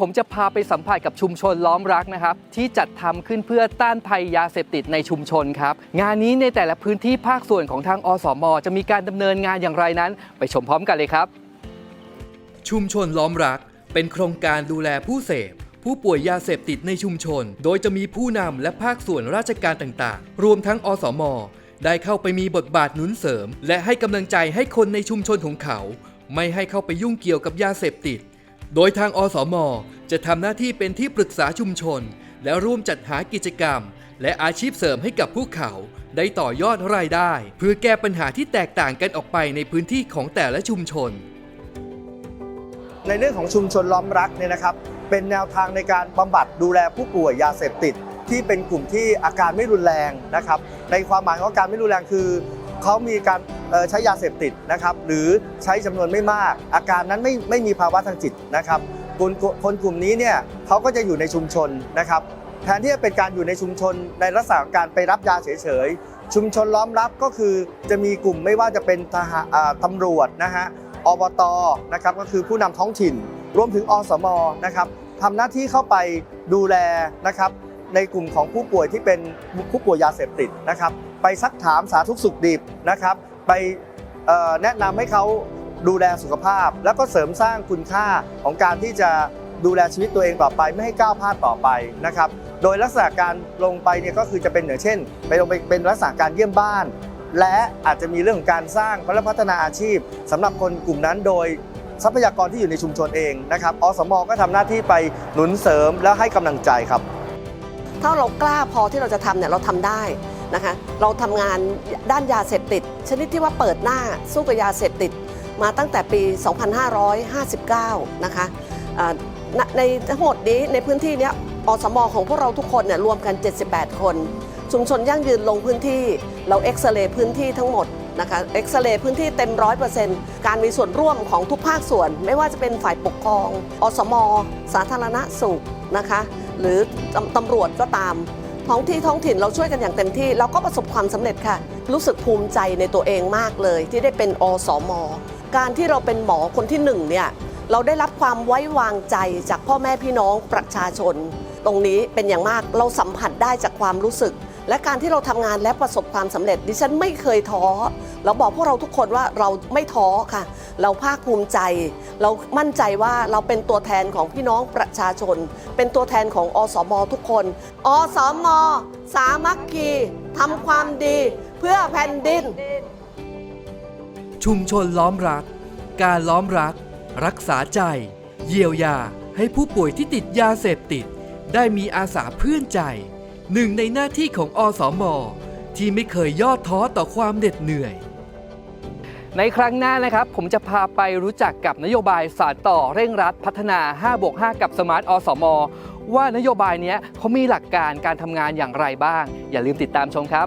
ผมจะพาไปสัมผัสกับชุมชนล้อมรักนะครับ ที่จัดทำขึ้นเพื่อต้านภัยยาเสพติดในชุมชนครับ งานนี้ในแต่ละพื้นที่ภาคส่วนของทางอสม จะมีการดำเนินงานอย่างไรนั้น ไปชมพร้อมกันเลยครับ ชุมชนล้อมรัก เป็นโครงการดูแลผู้เสพผู้ป่วยยาเสพติดในชุมชน โดยจะมีผู้นำและภาคส่วนราชการต่างๆ รวมทั้งอสม ได้เข้าไปมีบทบาทหนุนเสริม และให้กำลังใจให้คนในชุมชนของเขา ไม่ให้เข้าไปยุ่งเกี่ยวกับยาเสพติด โดยทางอสม จะทำหน้าที่เป็นที่ปรึกษาชุมชน และร่วมจัดหากิจกรรม และอาชีพเสริมให้กับพวกเขา ได้ต่อยอดรายได้ เพื่อแก้ปัญหาที่แตกต่างกันออกไปในพื้นที่ของแต่ละชุมชน ในเรื่องของชุมชนล้อมรักเนี่ยนะครับ เป็นแนวทางในการบำบัดดูแลผู้ป่วยยาเสพติด ที่เป็นกลุ่มที่อาการไม่รุนแรงนะครับ ในความหมายของอาการไม่รุนแรงคือ เขามีการใช้ยาเสพติดนะครับ หรือใช้จำนวนไม่มาก อาการนั้นไม่ไม่มีภาวะทางจิตนะครับคนคนกลุ่มนี้เนี่ยเขาก็จะอยู่ในชุมชนนะครับแทนที่จะเป็นการอยู่ในชุมชนในลักษณะการไปรับยาเฉยๆ ชุมชนล้อมรับก็คือจะมีกลุ่มไม่ว่าจะเป็นทหารตำรวจนะฮะอบตนะครับก็คือผู้นำท้องถิ่น รวมถึงอสมนะครับทำหน้าที่เข้าไปดูแลนะครับ ในกลุ่มของผู้ป่วยที่เป็นผู้ป่วยยาเสพติดนะครับ ไปซักถามสาธุสุขดิบนะครับ ไปแนะนำให้เขาดูแลสุขภาพ แล้วก็เสริมสร้างคุณค่าของการที่จะดูแลชีวิตตัวเองต่อไปไม่ให้ก้าวพลาดต่อไปนะครับ โดยลักษณะการลงไปเนี่ยก็คือจะเป็นอย่างเช่น ไปลงไปเป็นลักษณะการเยี่ยมบ้าน และอาจจะมีเรื่องของการสร้างและพัฒนาอาชีพสำหรับคนกลุ่มนั้นโดยทรัพยากรที่อยู่ในชุมชนเองนะครับ อสม ก็ทำหน้าที่ไปหนุนเสริมและให้กำลังใจครับ ถ้าเรากล้าพอที่เราจะทำเนี่ยเราทำได้นะคะเราทำงานด้านยาเสพติด ชนิดที่ว่าเปิดหน้าสู้กับยาเสพติด มาตั้งแต่ปี 2559 นะคะในทั้งหมดนี้ในพื้นที่เนี้ยอสมของพวกเราทุกคนเนี่ยรวมกัน 78 คน ชุมชนยั่งยืนลงพื้นที่ เราเอ็กซเรย์พื้นที่ทั้งหมดนะคะเอ็กซเรย์พื้นที่เต็มร้อยเปอร์เซ็นต์การมีส่วนร่วมของทุกภาคส่วน ไม่ว่าจะเป็นฝ่ายปกครอง อสม สาธารณสุขนะคะ หรือตำรวจก็ตาม ท้องที่ท้องถิ่นเราช่วยกันอย่างเต็มที่ เราก็ประสบความสำเร็จค่ะ รู้สึกภูมิใจในตัวเองมากเลย ที่ได้เป็นอสมการที่เราเป็นหมอคนที่หนึ่งเนี่ยเราได้รับความไว้วางใจจากพ่อแม่พี่น้องประชาชน ตรงนี้เป็นอย่างมากเราสัมผัสได้จากความรู้สึก และการที่เราทำงานและประสบความสำเร็จ ดิฉันไม่เคยท้อ เราบอกพวกเราทุกคนว่าเราไม่ท้อค่ะ เราภาคภูมิใจ เรามั่นใจว่าเราเป็นตัวแทนของพี่น้องประชาชน เป็นตัวแทนของอสมทุกคน อสม สามัคคีทำความดีเพื่อแผ่นดิน ชุมชนล้อมรัก การล้อมรัก รักษาใจ เยียวยาให้ผู้ป่วยที่ติดยาเสพติด ได้มีอาสาเพื่อนใจ หนึ่งในหน้าที่ของอสมที่ไม่เคยย่อท้อต่อความเหน็ดเหนื่อย ในครั้งหน้านะครับ ผมจะพาไปรู้จักกับนโยบายสารต่อเร่งรัดพัฒนา 5บวก5กับสมาร์ทอสม ว่านโยบายนี้เขามีหลักการการทำงานอย่างไรบ้าง อย่าลืมติดตามชมครับ